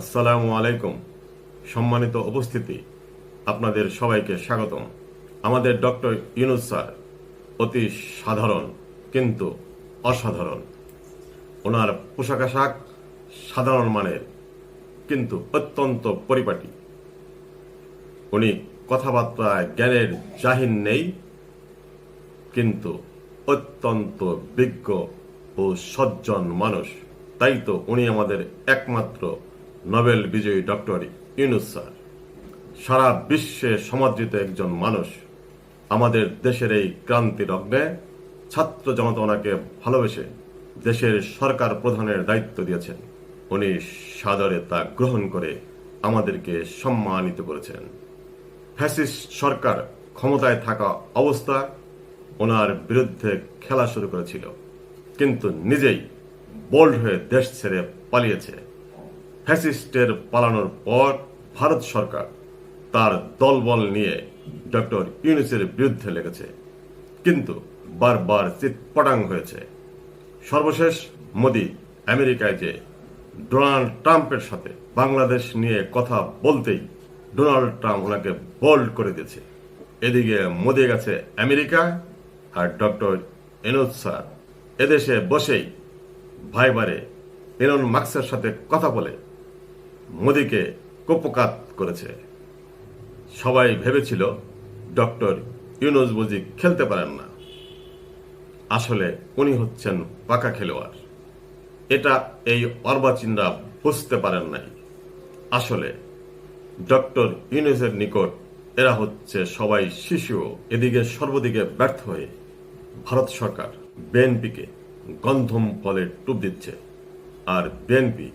আসসালামু আলাইকুম। সম্মানিত উপস্থিতি, আপনাদের সবাইকে স্বাগতম। আমাদের ডক্টর ইউনুস স্যার অতি সাধারণ কিন্তু অসাধারণ। ওনার পোশাক আশাক সাধারণ মানের কিন্তু অত্যন্ত পরিপাটি। উনি কথাবার্তায় জ্ঞানের জাহিন নেই, কিন্তু অত্যন্ত বিজ্ঞ ও সজ্জন মানুষ। তাই তো উনি আমাদের একমাত্র নোবেল বিজয়ী ডক্টর ইউনুস স্যার। সারা বিশ্বে সমাদৃত একজন মানুষ। আমাদের দেশের এই ক্রান্তির অগ্নে ছাত্র জনতা ওনাকে ভালোবেসে দেশের সরকার প্রধানের দায়িত্ব দিয়েছেন। উনি সাদরে তা গ্রহণ করে আমাদেরকে সম্মানিত করেছেন। ফ্যাসিস্ট সরকার ক্ষমতায় থাকা অবস্থা ওনার বিরুদ্ধে খেলা শুরু করেছিল। কিন্তু নিজেই বোল্ড হয়ে দেশ ছেড়ে পালিয়েছে। ফ্যাসিস্টের পালানোর পর ভারত সরকার তার দলবল নিয়ে ডক্টর ইউনুসের বিরুদ্ধে লেগেছে। কিন্তু বারবার চিৎপটাং হয়েছে। সর্বশেষ মোদি আমেরিকায় যে ডোনাল্ড ট্রাম্পের সাথে বাংলাদেশ নিয়ে কথা বলতেই ডোনাল্ড ট্রাম্প ওনাকে বোল্ড করে দিয়েছে। এদিকে মোদি গেছে আমেরিকা আর ডক্টর এনোদ স্যার। এদেশে বসেই ভাইবারে এলন মার্কসের সাথে কথা বলে মোদিকে কোপকাত করেছে। সবাই ভেবেছিল ডক্টর ইউনুস বুঝি খেলতে পারেন না। আসলে উনি হচ্ছেন পাকা খেলোয়াড়। এটা এই অর্বাচীনরা বুঝতে পারেন নাই। আসলে ডক্টর ইউনুসের নিকট এরা হচ্ছে সবাই শিশু। এদিকে সর্বদিকে ব্যর্থ হয়ে ভারত সরকার বিএনপিকে গন্ধম ফলের টুপ দিচ্ছে। আর বিএনপি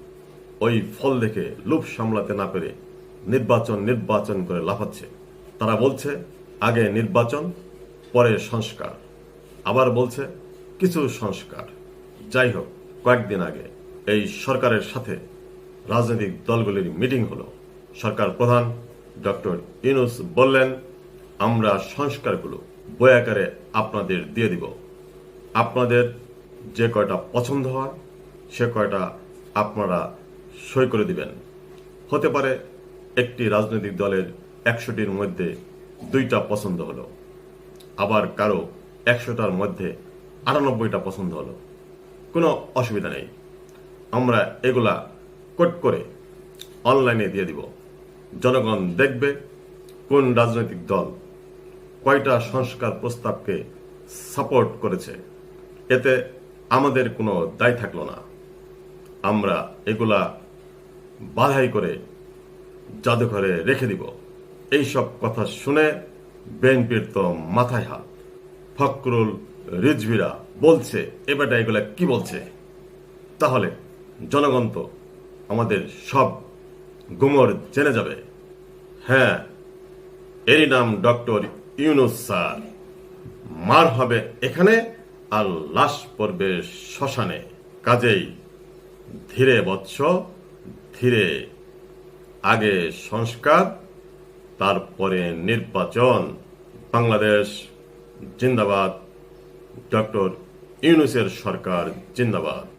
ওই ফল দেখে লোভ সামলাতে না পেরে নির্বাচন নির্বাচন করে লাফাচ্ছে। তারা বলছে, আগে নির্বাচন, পরে সংস্কার। আবার বলছে, কিছু সংস্কার। যাই হোক, কয়েকদিন আগে এই সরকারের সাথে রাজনৈতিক দলগুলির মিটিং হলো। সরকার প্রধান ডক্টর ইউনুস বললেন, আমরা সংস্কারগুলো বয়াকারে আপনাদের দিয়ে দিব। আপনাদের যে কয়টা পছন্দ হয়, সে কয়টা আপনারা সই করে দিবেন। হতে পারে একটি রাজনৈতিক দলের একশোটির মধ্যে দুইটা পছন্দ হলো, আবার কারও একশোটার মধ্যে আটানব্বইটা পছন্দ হলো। কোনো অসুবিধা নেই। আমরা এগুলা কোট করে অনলাইনে দিয়ে দিব। জনগণ দেখবে কোন রাজনৈতিক দল কয়টা সংস্কার প্রস্তাবকে সাপোর্ট করেছে। এতে আমাদের কোনো দায় থাকল না। আমরা এগুলা বাধাই করে জাদুঘরে রেখে দিব। এই সব কথা শুনে বিএনপির তো মাথায় হাত। ফকরুল রিজভিরা বলছে এবারটা এগুলা কি বলছে? তাহলে জনগণ তো আমাদের সব গুমর জেনে যাবে। হ্যাঁ এরই নাম ডক্টর ইউনুস স্যার। মার হবে এখানে আর লাশ পড়বে শ্মশানে। কাজেই ধীরে বৎস ধীরে আগে সংস্কার তারপরে নির্বাচন। বাংলাদেশ জিন্দাবাদ। ডক্টর ইউনুসের সরকার জিন্দাবাদ।